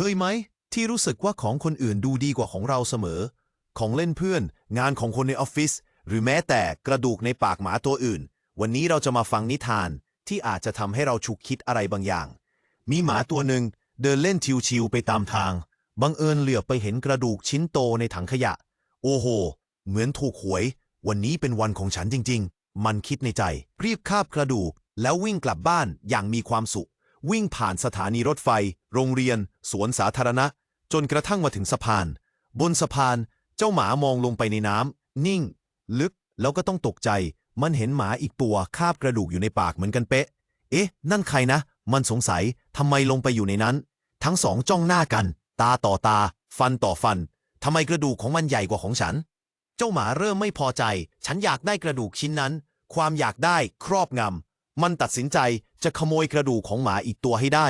เคยไหม ที่รู้สึกว่าของคนอื่นดูดีกว่าของเราเสมอ ของเล่นเพื่อน งานของคนในออฟฟิศหรือแม้แต่กระดูกในปากหมาตัวอื่น วันนี้เราจะมาฟังนิทานที่อาจจะทำให้เราฉุกคิดอะไรบางอย่าง มีหมาตัวหนึ่งเดินเล่นชิวๆไปตามทาง บังเอิญเหลือบไปเห็นกระดูกชิ้นโตในถังขยะ โอ้โห เหมือนถูกหวย วันนี้เป็นวันของฉันจริง ๆ มันคิดในใจ รีบคาบกระดูกแล้ววิ่งกลับบ้านอย่างมีความสุข วิ่งผ่านสถานีรถไฟ โรงเรียน สวนสาธารณะ จนกระทั่งมาถึงสะพาน บนสะพาน เจ้าหมามองลงไปในน้ำนิ่ง ลึกแล้วก็ต้องตกใจ มันเห็นหมาอีกตัวคาบกระดูกอยู่ในปากเหมือนกันเป๊ะ เอ๊ะ นั่นใครนะ มันสงสัยทำไมลงไปอยู่ในนั้น ทั้งสองจ้องหน้ากัน ตาต่อตา ฟันต่อฟันทำไมกระดูกของมันใหญ่กว่าของฉัน เจ้าหมาเริ่มไม่พอใจ ฉันอยากได้กระดูกชิ้นนั้น ความอยากได้ครอบงำ มันตัดสินใจจะขโมยกระดูกของหมาอีกตัวให้ได้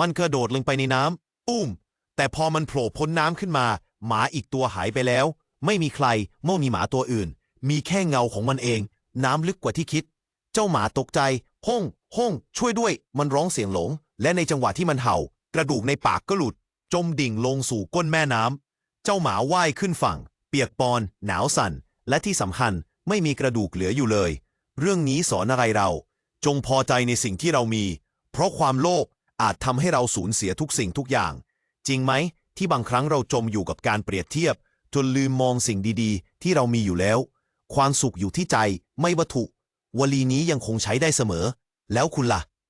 มันกระโดดลงไปในน้ำปุ้ม แต่พอมันโผล่พ้นน้ำขึ้นมา หมาอีกตัวหายไปแล้ว ไม่มีใครไม่มีหมาตัวอื่น มีแค่เงาของมันเอง น้ำลึกกว่าที่คิด เจ้าหมาตกใจห้องห้องช่วยด้วย มันร้องเสียงหลง และในจังหวะที่มันเห่า กระดูกในปากก็หลุด จมดิ่งลงสู่ก้นแม่น้ำเจ้าหมาว่ายขึ้นฝั่ง เปียกปอน หนาวสั่น และที่สำคัญไม่มีกระดูกเหลืออยู่เลย เรื่องนี้สอนอะไรเรา จงพอใจในสิ่งที่เรามี เพราะความโลภอาจทำให้เราสูญเสียทุกสิ่งทุกอย่าง จริงไหม ที่บางครั้งเราจมอยู่กับการเปรียบเทียบ จนลืมมองสิ่งดีๆ ที่เรามีอยู่แล้ว ความสุขอยู่ที่ใจไม่วัตถุ วลีนี้ยังคงใช้ได้เสมอ แล้วคุณล่ะ